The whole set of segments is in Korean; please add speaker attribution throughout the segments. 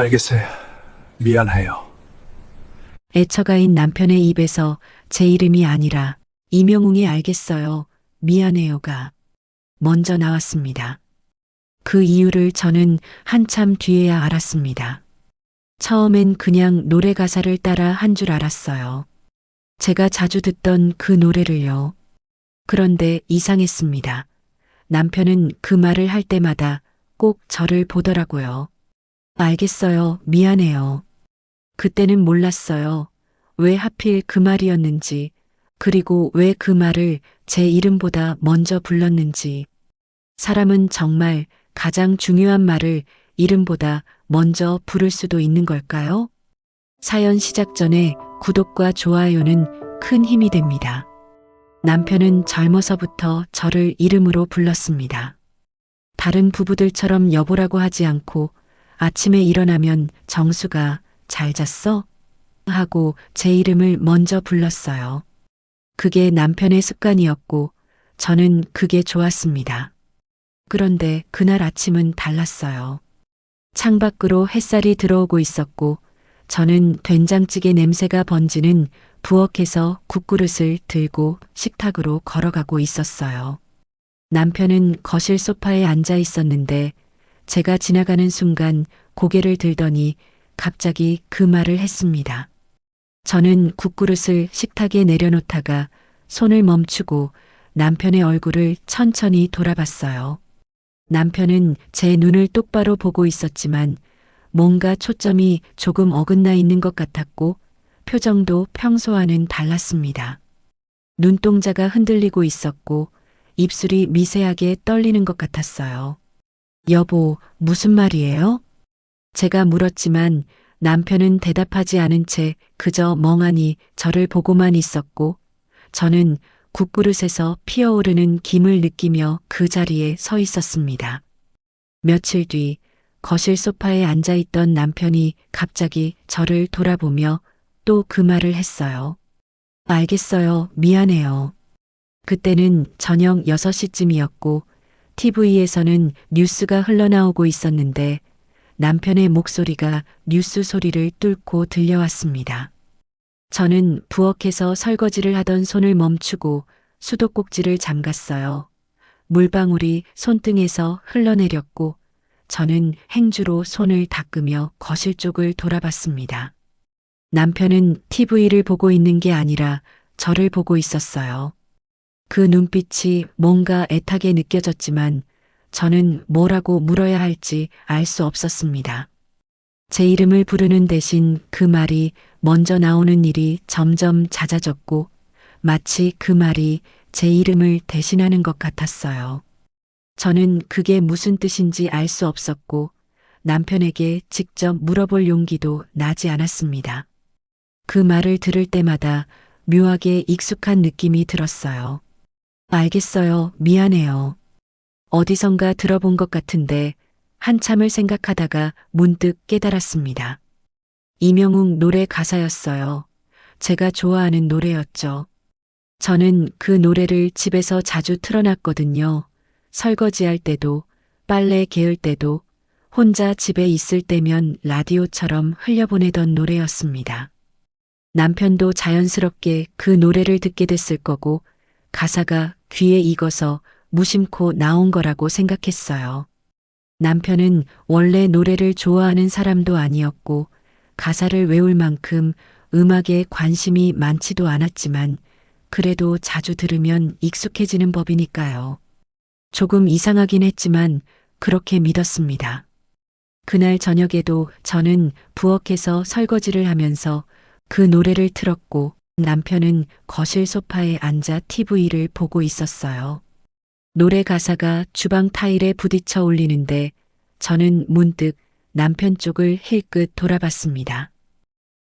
Speaker 1: 알겠어요. 미안해요.
Speaker 2: 애처가인 남편의 입에서 제 이름이 아니라 이명웅이 알겠어요. 미안해요가 먼저 나왔습니다. 그 이유를 저는 한참 뒤에야 알았습니다. 처음엔 그냥 노래 가사를 따라 한 줄 알았어요. 제가 자주 듣던 그 노래를요. 그런데 이상했습니다. 남편은 그 말을 할 때마다 꼭 저를 보더라고요. 알겠어요. 미안해요. 그때는 몰랐어요. 왜 하필 그 말이었는지, 그리고 왜 그 말을 제 이름보다 먼저 불렀는지. 사람은 정말 가장 중요한 말을 이름보다 먼저 부를 수도 있는 걸까요? 사연 시작 전에 구독과 좋아요는 큰 힘이 됩니다. 남편은 젊어서부터 저를 이름으로 불렀습니다. 다른 부부들처럼 여보라고 하지 않고 아침에 일어나면 정수가 잘 잤어? 하고 제 이름을 먼저 불렀어요. 그게 남편의 습관이었고 저는 그게 좋았습니다. 그런데 그날 아침은 달랐어요. 창밖으로 햇살이 들어오고 있었고 저는 된장찌개 냄새가 번지는 부엌에서 국그릇을 들고 식탁으로 걸어가고 있었어요. 남편은 거실 소파에 앉아 있었는데 제가 지나가는 순간 고개를 들더니 갑자기 그 말을 했습니다. 저는 국그릇을 식탁에 내려놓다가 손을 멈추고 남편의 얼굴을 천천히 돌아봤어요. 남편은 제 눈을 똑바로 보고 있었지만 뭔가 초점이 조금 어긋나 있는 것 같았고 표정도 평소와는 달랐습니다. 눈동자가 흔들리고 있었고 입술이 미세하게 떨리는 것 같았어요. 여보, 무슨 말이에요? 제가 물었지만 남편은 대답하지 않은 채 그저 멍하니 저를 보고만 있었고 저는 국그릇에서 피어오르는 김을 느끼며 그 자리에 서 있었습니다. 며칠 뒤 거실 소파에 앉아 있던 남편이 갑자기 저를 돌아보며 또 그 말을 했어요. 알겠어요. 미안해요. 그때는 저녁 6시쯤이었고 TV에서는 뉴스가 흘러나오고 있었는데 남편의 목소리가 뉴스 소리를 뚫고 들려왔습니다. 저는 부엌에서 설거지를 하던 손을 멈추고 수도꼭지를 잠갔어요. 물방울이 손등에서 흘러내렸고 저는 행주로 손을 닦으며 거실 쪽을 돌아봤습니다. 남편은 TV를 보고 있는 게 아니라 저를 보고 있었어요. 그 눈빛이 뭔가 애타게 느껴졌지만 저는 뭐라고 물어야 할지 알 수 없었습니다. 제 이름을 부르는 대신 그 말이 먼저 나오는 일이 점점 잦아졌고 마치 그 말이 제 이름을 대신하는 것 같았어요. 저는 그게 무슨 뜻인지 알 수 없었고 남편에게 직접 물어볼 용기도 나지 않았습니다. 그 말을 들을 때마다 묘하게 익숙한 느낌이 들었어요. 알겠어요. 미안해요. 어디선가 들어본 것 같은데 한참을 생각하다가 문득 깨달았습니다. 이명웅 노래 가사였어요. 제가 좋아하는 노래였죠. 저는 그 노래를 집에서 자주 틀어놨거든요. 설거지할 때도, 빨래 개을 때도, 혼자 집에 있을 때면 라디오처럼 흘려보내던 노래였습니다. 남편도 자연스럽게 그 노래를 듣게 됐을 거고, 가사가 귀에 익어서 무심코 나온 거라고 생각했어요. 남편은 원래 노래를 좋아하는 사람도 아니었고 가사를 외울 만큼 음악에 관심이 많지도 않았지만 그래도 자주 들으면 익숙해지는 법이니까요. 조금 이상하긴 했지만 그렇게 믿었습니다. 그날 저녁에도 저는 부엌에서 설거지를 하면서 그 노래를 틀었고 남편은 거실 소파에 앉아 TV를 보고 있었어요. 노래 가사가 주방 타일에 부딪혀 울리는데 저는 문득 남편 쪽을 힐끗 돌아봤습니다.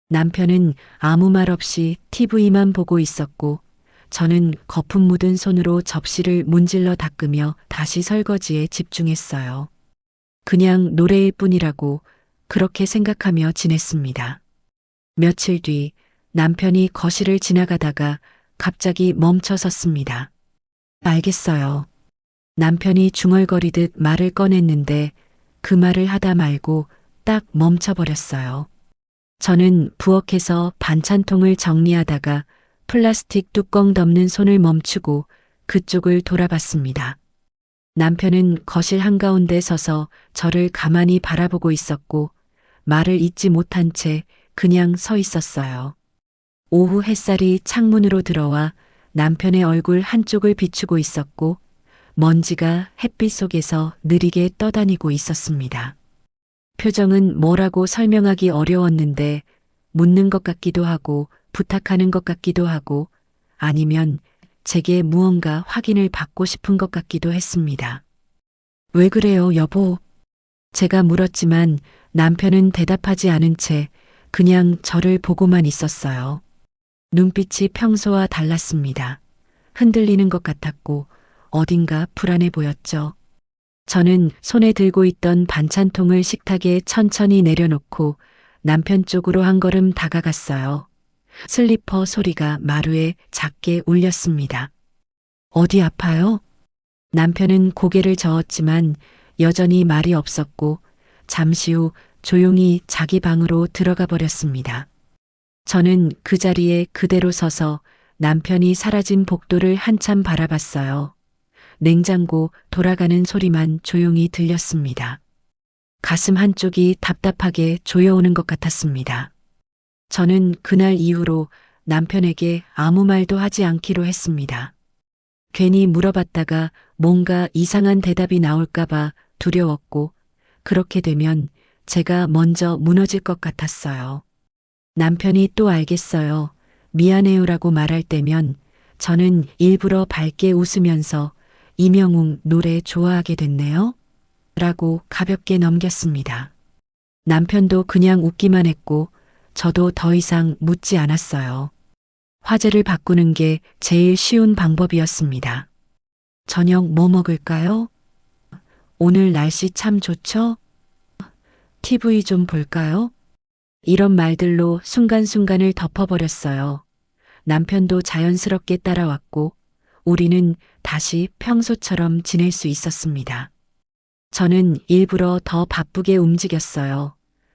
Speaker 2: 남편은 아무 말 없이 TV만 보고 있었고 저는 거품 묻은 손으로 접시를 문질러 닦으며 다시 설거지에 집중했어요. 그냥 노래일 뿐이라고 그렇게 생각하며 지냈습니다. 며칠 뒤 남편이 거실을 지나가다가 갑자기 멈춰 섰습니다. 알겠어요. 남편이 중얼거리듯 말을 꺼냈는데 그 말을 하다 말고 딱 멈춰버렸어요. 저는 부엌에서 반찬통을 정리하다가 플라스틱 뚜껑 덮는 손을 멈추고 그쪽을 돌아봤습니다. 남편은 거실 한가운데 서서 저를 가만히 바라보고 있었고 말을 잇지 못한 채 그냥 서 있었어요. 오후 햇살이 창문으로 들어와 남편의 얼굴 한쪽을 비추고 있었고 먼지가 햇빛 속에서 느리게 떠다니고 있었습니다. 표정은 뭐라고 설명하기 어려웠는데 묻는 것 같기도 하고 부탁하는 것 같기도 하고 아니면 제게 무언가 확인을 받고 싶은 것 같기도 했습니다. 왜 그래요, 여보? 제가 물었지만 남편은 대답하지 않은 채 그냥 저를 보고만 있었어요. 눈빛이 평소와 달랐습니다. 흔들리는 것 같았고 어딘가 불안해 보였죠. 저는 손에 들고 있던 반찬통을 식탁에 천천히 내려놓고 남편 쪽으로 한 걸음 다가갔어요. 슬리퍼 소리가 마루에 작게 울렸습니다. 어디 아파요? 남편은 고개를 저었지만 여전히 말이 없었고 잠시 후 조용히 자기 방으로 들어가 버렸습니다. 저는 그 자리에 그대로 서서 남편이 사라진 복도를 한참 바라봤어요. 냉장고 돌아가는 소리만 조용히 들렸습니다. 가슴 한쪽이 답답하게 조여오는 것 같았습니다. 저는 그날 이후로 남편에게 아무 말도 하지 않기로 했습니다. 괜히 물어봤다가 뭔가 이상한 대답이 나올까봐 두려웠고, 그렇게 되면 제가 먼저 무너질 것 같았어요. 남편이 또 알겠어요. 미안해요라고 말할 때면 저는 일부러 밝게 웃으면서 이명웅 노래 좋아하게 됐네요. 라고 가볍게 넘겼습니다. 남편도 그냥 웃기만 했고 저도 더 이상 묻지 않았어요. 화제를 바꾸는 게 제일 쉬운 방법이었습니다. 저녁 뭐 먹을까요? 오늘 날씨 참 좋죠? TV 좀 볼까요? 이런 말들로 순간순간을 덮어버렸어요. 남편도 자연스럽게 따라왔고 우리는 다시 평소처럼 지낼 수 있었습니다. 저는 일부러 더 바쁘게 움직였어요.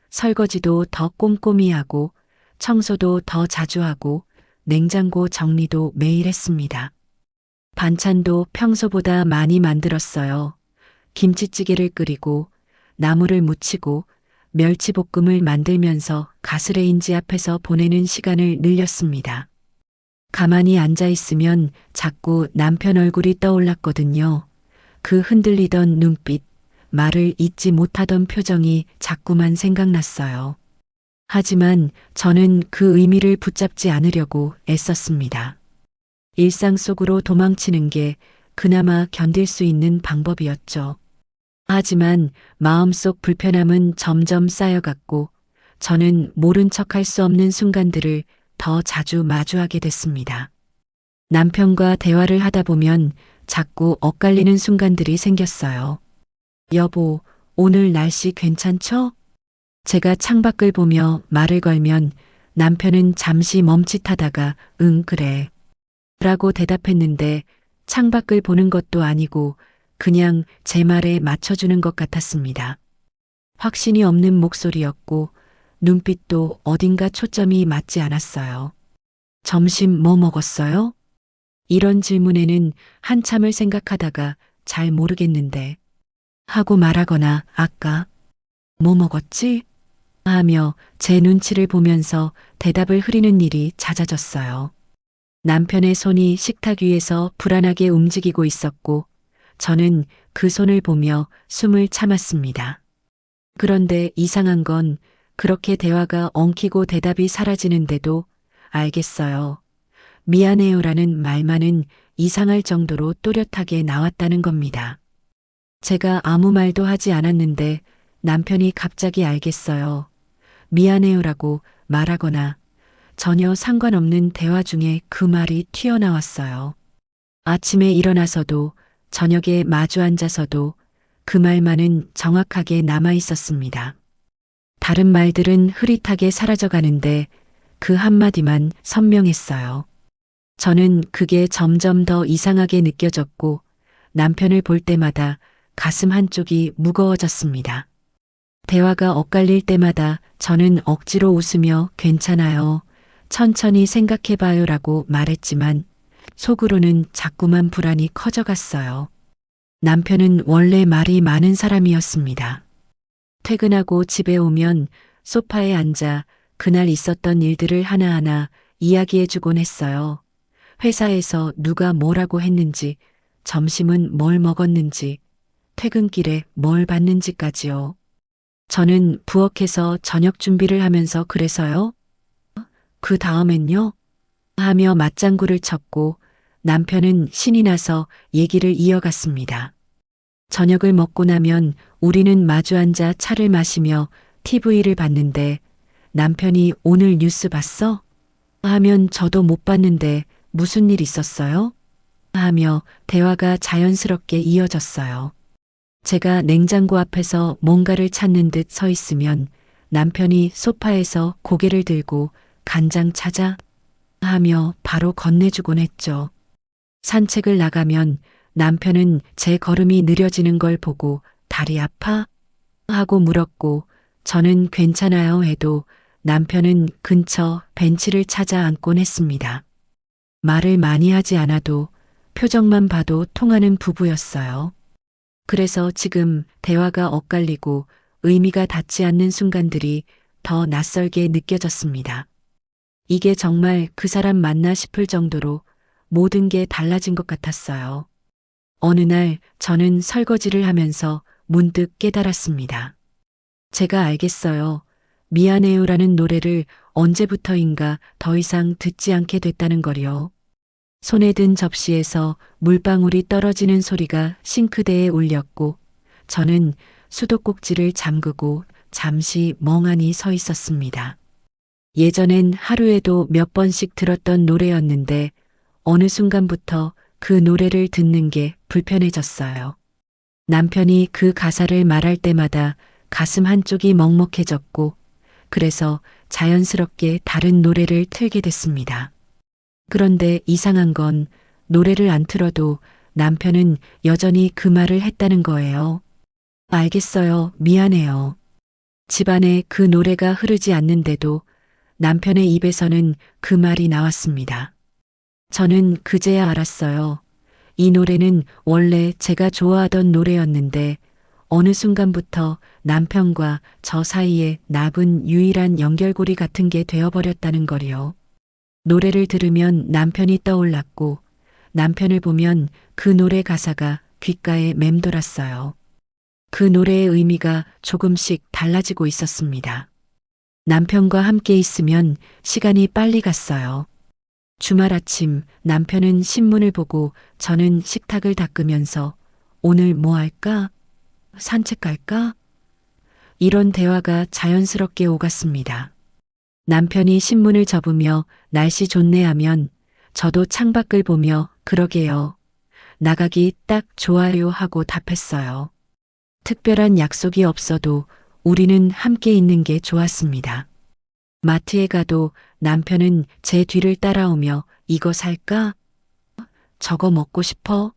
Speaker 2: 설거지도 더 꼼꼼히 하고 청소도 더 자주 하고 냉장고 정리도 매일 했습니다. 반찬도 평소보다 많이 만들었어요. 김치찌개를 끓이고 나물을 무치고 멸치볶음을 만들면서 가스레인지 앞에서 보내는 시간을 늘렸습니다. 가만히 앉아 있으면 자꾸 남편 얼굴이 떠올랐거든요. 그 흔들리던 눈빛, 말을 잊지 못하던 표정이 자꾸만 생각났어요. 하지만 저는 그 의미를 붙잡지 않으려고 애썼습니다. 일상 속으로 도망치는 게 그나마 견딜 수 있는 방법이었죠. 하지만 마음속 불편함은 점점 쌓여갔고 저는 모른 척할 수 없는 순간들을 더 자주 마주하게 됐습니다. 남편과 대화를 하다 보면 자꾸 엇갈리는 순간들이 생겼어요. 여보, 오늘 날씨 괜찮죠? 제가 창밖을 보며 말을 걸면 남편은 잠시 멈칫하다가 응, 그래. 라고 대답했는데 창밖을 보는 것도 아니고 그냥 제 말에 맞춰주는 것 같았습니다. 확신이 없는 목소리였고 눈빛도 어딘가 초점이 맞지 않았어요. 점심 뭐 먹었어요? 이런 질문에는 한참을 생각하다가 잘 모르겠는데 하고 말하거나 아까 뭐 먹었지? 하며 제 눈치를 보면서 대답을 흐리는 일이 잦아졌어요. 남편의 손이 식탁 위에서 불안하게 움직이고 있었고 저는 그 손을 보며 숨을 참았습니다. 그런데 이상한 건 그렇게 대화가 엉키고 대답이 사라지는데도 알겠어요. 미안해요라는 말만은 이상할 정도로 또렷하게 나왔다는 겁니다. 제가 아무 말도 하지 않았는데 남편이 갑자기 알겠어요. 미안해요라고 말하거나 전혀 상관없는 대화 중에 그 말이 튀어나왔어요. 아침에 일어나서도 저녁에 마주 앉아서도 그 말만은 정확하게 남아 있었습니다. 다른 말들은 흐릿하게 사라져 가는데 그 한마디만 선명했어요. 저는 그게 점점 더 이상하게 느껴졌고 남편을 볼 때마다 가슴 한쪽이 무거워졌습니다. 대화가 엇갈릴 때마다 저는 억지로 웃으며 괜찮아요. 천천히 생각해봐요 라고 말했지만 속으로는 자꾸만 불안이 커져갔어요. 남편은 원래 말이 많은 사람이었습니다. 퇴근하고 집에 오면 소파에 앉아 그날 있었던 일들을 하나하나 이야기해주곤 했어요. 회사에서 누가 뭐라고 했는지, 점심은 뭘 먹었는지, 퇴근길에 뭘 봤는지까지요. 저는 부엌에서 저녁 준비를 하면서 그래서요. 그 다음엔요? 하며 맞장구를 쳤고 남편은 신이 나서 얘기를 이어갔습니다. 저녁을 먹고 나면 우리는 마주 앉아 차를 마시며 TV를 봤는데 남편이 오늘 뉴스 봤어? 하면 저도 못 봤는데 무슨 일 있었어요? 하며 대화가 자연스럽게 이어졌어요. 제가 냉장고 앞에서 뭔가를 찾는 듯 서 있으면 남편이 소파에서 고개를 들고 간장 찾아 하며 바로 건네주곤 했죠. 산책을 나가면 남편은 제 걸음이 느려지는 걸 보고 다리 아파? 하고 물었고 저는 괜찮아요 해도 남편은 근처 벤치를 찾아 앉곤 했습니다. 말을 많이 하지 않아도 표정만 봐도 통하는 부부였어요. 그래서 지금 대화가 엇갈리고 의미가 닿지 않는 순간들이 더 낯설게 느껴졌습니다. 이게 정말 그 사람 맞나 싶을 정도로 모든 게 달라진 것 같았어요. 어느 날 저는 설거지를 하면서 문득 깨달았습니다. 제가 알겠어요. 미안해요라는 노래를 언제부터인가 더 이상 듣지 않게 됐다는 거요. 손에 든 접시에서 물방울이 떨어지는 소리가 싱크대에 울렸고 저는 수도꼭지를 잠그고 잠시 멍하니 서 있었습니다. 예전엔 하루에도 몇 번씩 들었던 노래였는데 어느 순간부터 그 노래를 듣는 게 불편해졌어요. 남편이 그 가사를 말할 때마다 가슴 한쪽이 먹먹해졌고 그래서 자연스럽게 다른 노래를 틀게 됐습니다. 그런데 이상한 건 노래를 안 틀어도 남편은 여전히 그 말을 했다는 거예요. 알겠어요. 미안해요. 집안에 그 노래가 흐르지 않는데도 남편의 입에서는 그 말이 나왔습니다. 저는 그제야 알았어요. 이 노래는 원래 제가 좋아하던 노래였는데 어느 순간부터 남편과 저 사이에 나분 유일한 연결고리 같은 게 되어버렸다는 거리요. 노래를 들으면 남편이 떠올랐고 남편을 보면 그 노래 가사가 귓가에 맴돌았어요. 그 노래의 의미가 조금씩 달라지고 있었습니다. 남편과 함께 있으면 시간이 빨리 갔어요. 주말 아침 남편은 신문을 보고 저는 식탁을 닦으면서 오늘 뭐 할까? 산책 갈까? 이런 대화가 자연스럽게 오갔습니다. 남편이 신문을 접으며 날씨 좋네 하면 저도 창밖을 보며 그러게요. 나가기 딱 좋아요 하고 답했어요. 특별한 약속이 없어도 우리는 함께 있는 게 좋았습니다. 마트에 가도 남편은 제 뒤를 따라오며 이거 살까? 저거 먹고 싶어?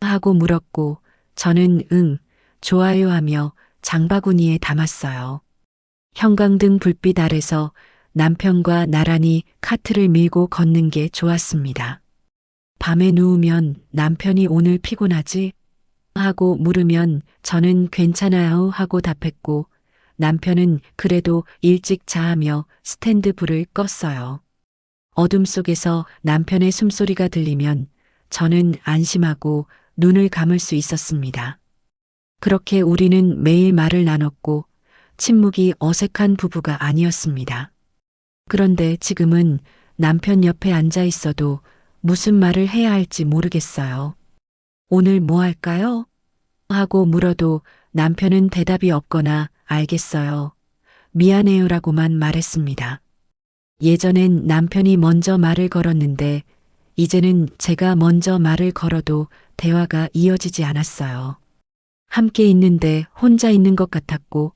Speaker 2: 하고 물었고 저는 응, 좋아요 하며 장바구니에 담았어요. 형광등 불빛 아래서 남편과 나란히 카트를 밀고 걷는 게 좋았습니다. 밤에 누우면 남편이 오늘 피곤하지? 하고 물으면 저는 괜찮아요 하고 답했고 남편은 그래도 일찍 자하며 스탠드 불을 껐어요. 어둠 속에서 남편의 숨소리가 들리면 저는 안심하고 눈을 감을 수 있었습니다. 그렇게 우리는 매일 말을 나눴고 침묵이 어색한 부부가 아니었습니다. 그런데 지금은 남편 옆에 앉아 있어도 무슨 말을 해야 할지 모르겠어요. 오늘 뭐 할까요? 하고 물어도 남편은 대답이 없거나 알겠어요. 미안해요라고만 말했습니다. 예전엔 남편이 먼저 말을 걸었는데 이제는 제가 먼저 말을 걸어도 대화가 이어지지 않았어요. 함께 있는데 혼자 있는 것 같았고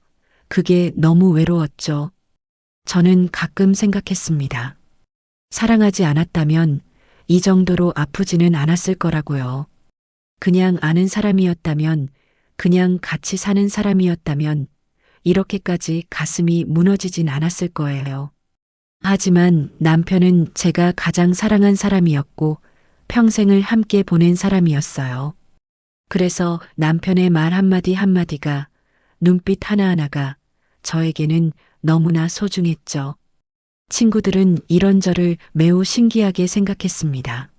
Speaker 2: 그게 너무 외로웠죠. 저는 가끔 생각했습니다. 사랑하지 않았다면 이 정도로 아프지는 않았을 거라고요. 그냥 아는 사람이었다면, 그냥 같이 사는 사람이었다면, 이렇게까지 가슴이 무너지진 않았을 거예요. 하지만 남편은 제가 가장 사랑한 사람이었고 평생을 함께 보낸 사람이었어요. 그래서 남편의 말 한마디 한마디가 눈빛 하나하나가 저에게는 너무나 소중했죠. 친구들은 이런 저를 매우 신기하게 생각했습니다.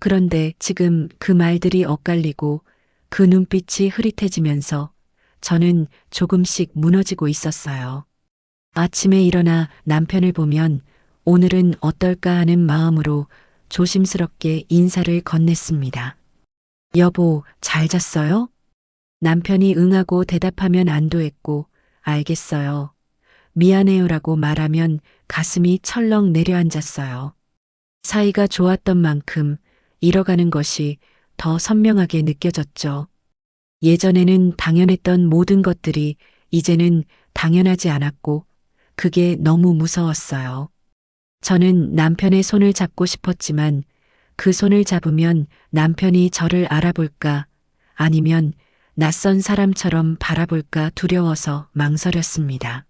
Speaker 2: 그런데 지금 그 말들이 엇갈리고 그 눈빛이 흐릿해지면서 저는 조금씩 무너지고 있었어요. 아침에 일어나 남편을 보면 오늘은 어떨까 하는 마음으로 조심스럽게 인사를 건넸습니다. 여보, 잘 잤어요? 남편이 응하고 대답하면 안도했고, 알겠어요. 미안해요라고 말하면 가슴이 철렁 내려앉았어요. 사이가 좋았던 만큼 잃어가는 것이 더 선명하게 느껴졌죠. 예전에는 당연했던 모든 것들이 이제는 당연하지 않았고, 그게 너무 무서웠어요. 저는 남편의 손을 잡고 싶었지만 그 손을 잡으면 남편이 저를 알아볼까 아니면 낯선 사람처럼 바라볼까 두려워서 망설였습니다.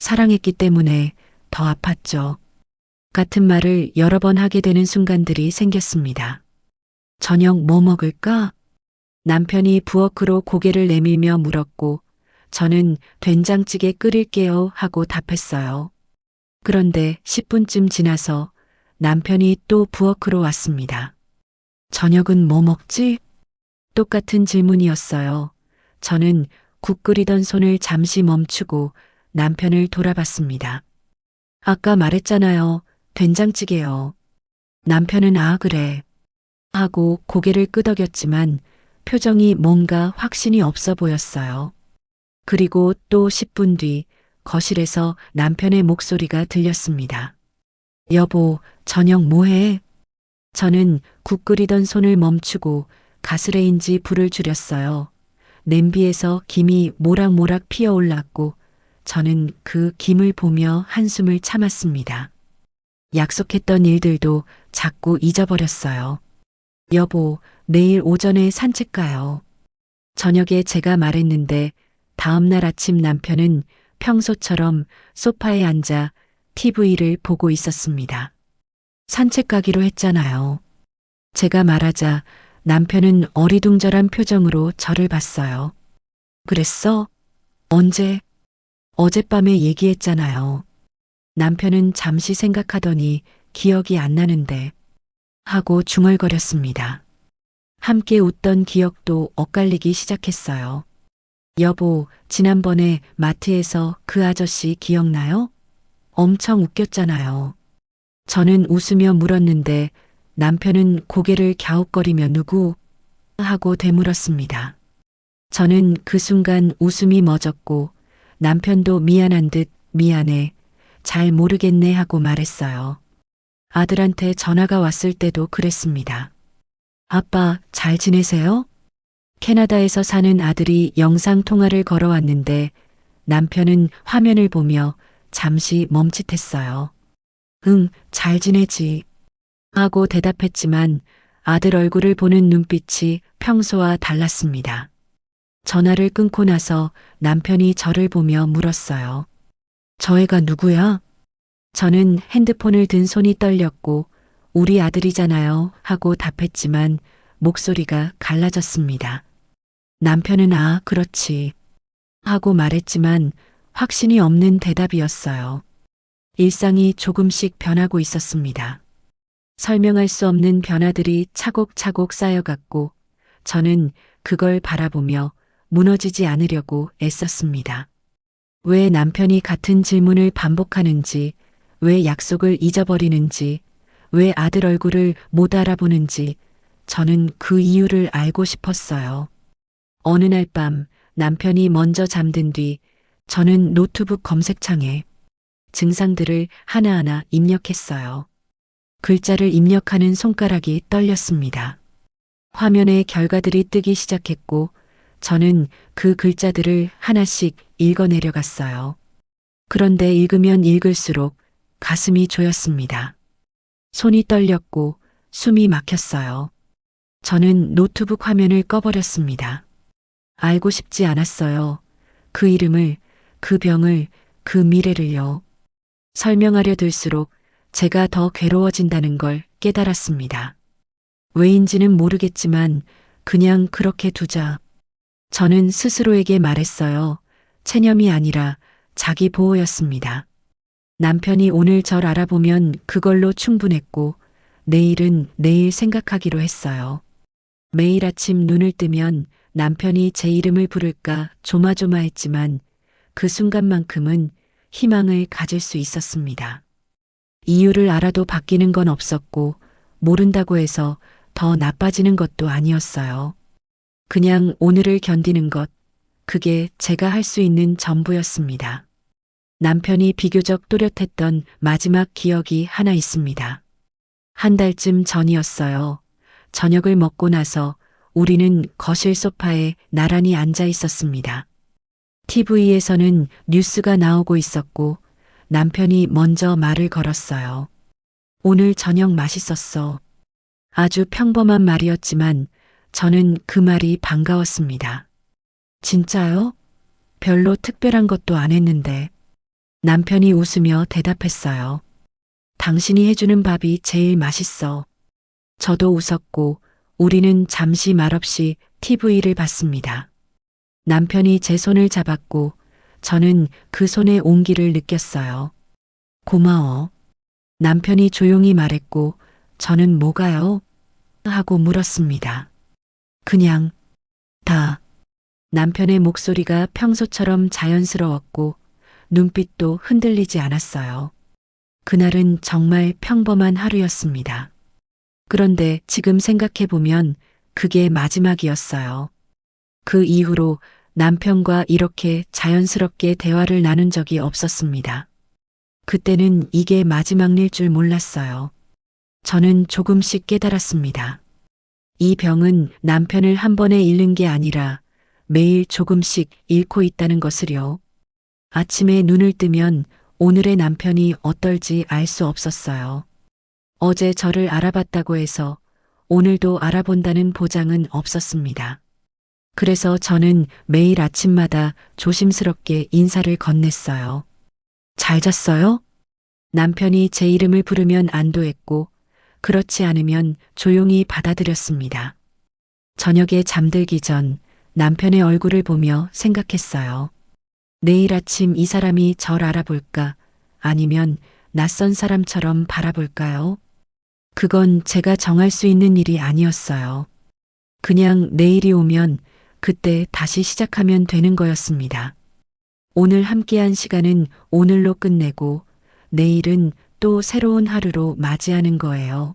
Speaker 2: 사랑했기 때문에 더 아팠죠. 같은 말을 여러 번 하게 되는 순간들이 생겼습니다. 저녁 뭐 먹을까? 남편이 부엌으로 고개를 내밀며 물었고 저는 된장찌개 끓일게요 하고 답했어요. 그런데 10분쯤 지나서 남편이 또 부엌으로 왔습니다. 저녁은 뭐 먹지? 똑같은 질문이었어요. 저는 국 끓이던 손을 잠시 멈추고 남편을 돌아봤습니다. 아까 말했잖아요. 된장찌개요. 남편은 아, 그래. 하고 고개를 끄덕였지만 표정이 뭔가 확신이 없어 보였어요. 그리고 또 10분 뒤 거실에서 남편의 목소리가 들렸습니다. 여보, 저녁 뭐해? 저는 국 끓이던 손을 멈추고 가스레인지 불을 줄였어요. 냄비에서 김이 모락모락 피어올랐고 저는 그 김을 보며 한숨을 참았습니다. 약속했던 일들도 자꾸 잊어버렸어요. 여보, 내일 오전에 산책 가요. 저녁에 제가 말했는데 다음날 아침 남편은 평소처럼 소파에 앉아 TV를 보고 있었습니다. 산책 가기로 했잖아요. 제가 말하자 남편은 어리둥절한 표정으로 저를 봤어요. 그랬어? 언제? 어젯밤에 얘기했잖아요. 남편은 잠시 생각하더니 기억이 안 나는데 하고 중얼거렸습니다. 함께 웃던 기억도 엇갈리기 시작했어요. 여보, 지난번에 마트에서 그 아저씨 기억나요? 엄청 웃겼잖아요. 저는 웃으며 물었는데 남편은 고개를 갸웃거리며 누구? 하고 되물었습니다. 저는 그 순간 웃음이 멎었고 남편도 미안한 듯 미안해. 잘 모르겠네 하고 말했어요. 아들한테 전화가 왔을 때도 그랬습니다. 아빠, 잘 지내세요? 캐나다에서 사는 아들이 영상 통화를 걸어왔는데 남편은 화면을 보며 잠시 멈칫했어요. 응, 잘 지내지. 하고 대답했지만 아들 얼굴을 보는 눈빛이 평소와 달랐습니다. 전화를 끊고 나서 남편이 저를 보며 물었어요. 저 애가 누구야? 저는 핸드폰을 든 손이 떨렸고 우리 아들이잖아요 하고 답했지만 목소리가 갈라졌습니다. 남편은 아, 그렇지. 하고 말했지만 확신이 없는 대답이었어요. 일상이 조금씩 변하고 있었습니다. 설명할 수 없는 변화들이 차곡차곡 쌓여갔고 저는 그걸 바라보며 무너지지 않으려고 애썼습니다. 왜 남편이 같은 질문을 반복하는지, 왜 약속을 잊어버리는지, 왜 아들 얼굴을 못 알아보는지 저는 그 이유를 알고 싶었어요. 어느 날 밤 남편이 먼저 잠든 뒤 저는 노트북 검색창에 증상들을 하나하나 입력했어요. 글자를 입력하는 손가락이 떨렸습니다. 화면에 결과들이 뜨기 시작했고 저는 그 글자들을 하나씩 읽어 내려갔어요. 그런데 읽으면 읽을수록 가슴이 조였습니다. 손이 떨렸고 숨이 막혔어요. 저는 노트북 화면을 꺼버렸습니다. 알고 싶지 않았어요. 그 이름을 그 병을, 그 미래를요. 설명하려 들수록 제가 더 괴로워진다는 걸 깨달았습니다. 왜인지는 모르겠지만 그냥 그렇게 두자. 저는 스스로에게 말했어요. 체념이 아니라 자기 보호였습니다. 남편이 오늘 절 알아보면 그걸로 충분했고 내일은 내일 생각하기로 했어요. 매일 아침 눈을 뜨면 남편이 제 이름을 부를까 조마조마했지만 그 순간만큼은 희망을 가질 수 있었습니다. 이유를 알아도 바뀌는 건 없었고 모른다고 해서 더 나빠지는 것도 아니었어요. 그냥 오늘을 견디는 것, 그게 제가 할 수 있는 전부였습니다. 남편이 비교적 또렷했던 마지막 기억이 하나 있습니다. 한 달쯤 전이었어요. 저녁을 먹고 나서 우리는 거실 소파에 나란히 앉아 있었습니다. TV에서는 뉴스가 나오고 있었고 남편이 먼저 말을 걸었어요. 오늘 저녁 맛있었어. 아주 평범한 말이었지만 저는 그 말이 반가웠습니다. 진짜요? 별로 특별한 것도 안 했는데. 남편이 웃으며 대답했어요. 당신이 해주는 밥이 제일 맛있어. 저도 웃었고 우리는 잠시 말없이 TV를 봤습니다. 남편이 제 손을 잡았고 저는 그 손의 온기를 느꼈어요. 고마워. 남편이 조용히 말했고 저는 뭐가요? 하고 물었습니다. 그냥 다. 남편의 목소리가 평소처럼 자연스러웠고 눈빛도 흔들리지 않았어요. 그날은 정말 평범한 하루였습니다. 그런데 지금 생각해보면 그게 마지막이었어요. 그 이후로 남편과 이렇게 자연스럽게 대화를 나눈 적이 없었습니다. 그때는 이게 마지막일 줄 몰랐어요. 저는 조금씩 깨달았습니다. 이 병은 남편을 한 번에 잃는 게 아니라 매일 조금씩 잃고 있다는 것을요. 아침에 눈을 뜨면 오늘의 남편이 어떨지 알 수 없었어요. 어제 저를 알아봤다고 해서 오늘도 알아본다는 보장은 없었습니다. 그래서 저는 매일 아침마다 조심스럽게 인사를 건넸어요. 잘 잤어요? 남편이 제 이름을 부르면 안도했고 그렇지 않으면 조용히 받아들였습니다. 저녁에 잠들기 전 남편의 얼굴을 보며 생각했어요. 내일 아침 이 사람이 절 알아볼까? 아니면 낯선 사람처럼 바라볼까요? 그건 제가 정할 수 있는 일이 아니었어요. 그냥 내일이 오면 그때 다시 시작하면 되는 거였습니다. 오늘 함께한 시간은 오늘로 끝내고 내일은 또 새로운 하루로 맞이하는 거예요.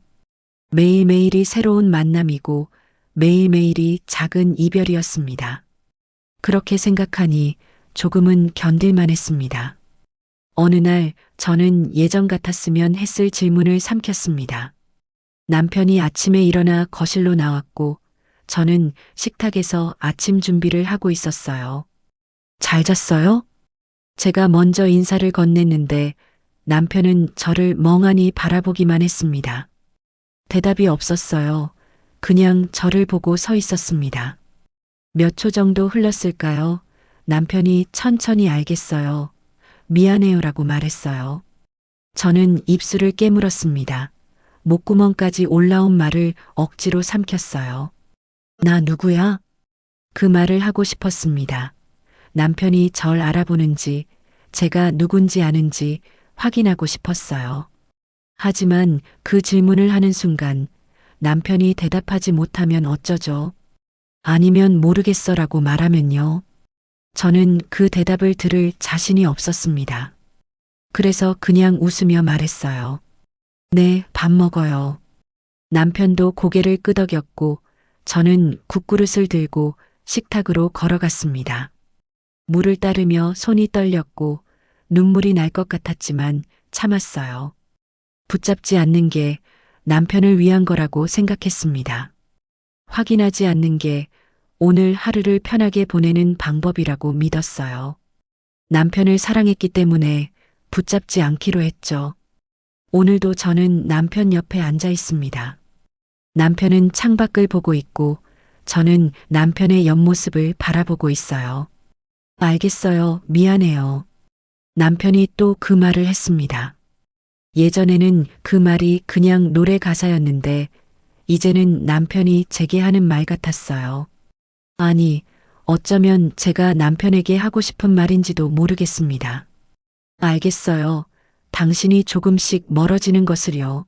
Speaker 2: 매일매일이 새로운 만남이고 매일매일이 작은 이별이었습니다. 그렇게 생각하니 조금은 견딜만 했습니다. 어느 날 저는 예전 같았으면 했을 질문을 삼켰습니다. 남편이 아침에 일어나 거실로 나왔고 저는 식탁에서 아침 준비를 하고 있었어요. 잘 잤어요? 제가 먼저 인사를 건넸는데 남편은 저를 멍하니 바라보기만 했습니다. 대답이 없었어요. 그냥 저를 보고 서 있었습니다. 몇 초 정도 흘렀을까요? 남편이 천천히 알겠어요. 미안해요라고 말했어요. 저는 입술을 깨물었습니다. 목구멍까지 올라온 말을 억지로 삼켰어요. 나 누구야? 그 말을 하고 싶었습니다. 남편이 절 알아보는지, 제가 누군지 아는지 확인하고 싶었어요. 하지만 그 질문을 하는 순간 남편이 대답하지 못하면 어쩌죠? 아니면 모르겠어라고 말하면요. 저는 그 대답을 들을 자신이 없었습니다. 그래서 그냥 웃으며 말했어요. 네, 밥 먹어요. 남편도 고개를 끄덕였고 저는 국그릇을 들고 식탁으로 걸어갔습니다. 물을 따르며 손이 떨렸고 눈물이 날 것 같았지만 참았어요. 붙잡지 않는 게 남편을 위한 거라고 생각했습니다. 확인하지 않는 게 오늘 하루를 편하게 보내는 방법이라고 믿었어요. 남편을 사랑했기 때문에 붙잡지 않기로 했죠. 오늘도 저는 남편 옆에 앉아 있습니다. 남편은 창밖을 보고 있고 저는 남편의 옆모습을 바라보고 있어요. 알겠어요. 미안해요. 남편이 또 그 말을 했습니다. 예전에는 그 말이 그냥 노래 가사였는데 이제는 남편이 제게 하는 말 같았어요. 아니, 어쩌면 제가 남편에게 하고 싶은 말인지도 모르겠습니다. 알겠어요. 당신이 조금씩 멀어지는 것을요.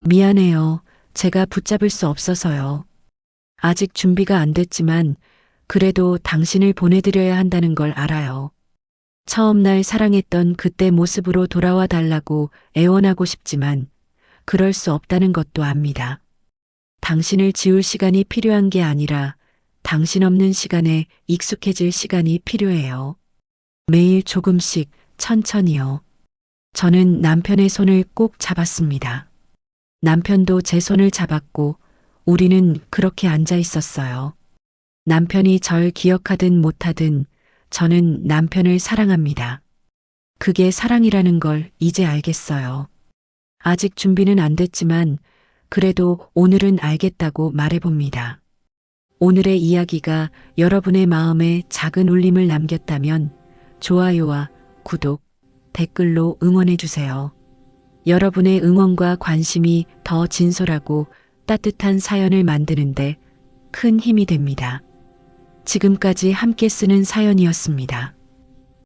Speaker 2: 미안해요. 제가 붙잡을 수 없어서요. 아직 준비가 안 됐지만 그래도 당신을 보내드려야 한다는 걸 알아요. 처음 날 사랑했던 그때 모습으로 돌아와 달라고 애원하고 싶지만 그럴 수 없다는 것도 압니다. 당신을 지울 시간이 필요한 게 아니라 당신 없는 시간에 익숙해질 시간이 필요해요. 매일 조금씩 천천히요. 저는 남편의 손을 꼭 잡았습니다. 남편도 제 손을 잡았고 우리는 그렇게 앉아 있었어요. 남편이 절 기억하든 못하든 저는 남편을 사랑합니다. 그게 사랑이라는 걸 이제 알겠어요. 아직 준비는 안 됐지만 그래도 오늘은 알겠다고 말해봅니다. 오늘의 이야기가 여러분의 마음에 작은 울림을 남겼다면 좋아요와 구독, 댓글로 응원해주세요. 여러분의 응원과 관심이 더 진솔하고 따뜻한 사연을 만드는데 큰 힘이 됩니다. 지금까지 함께 쓰는 사연이었습니다.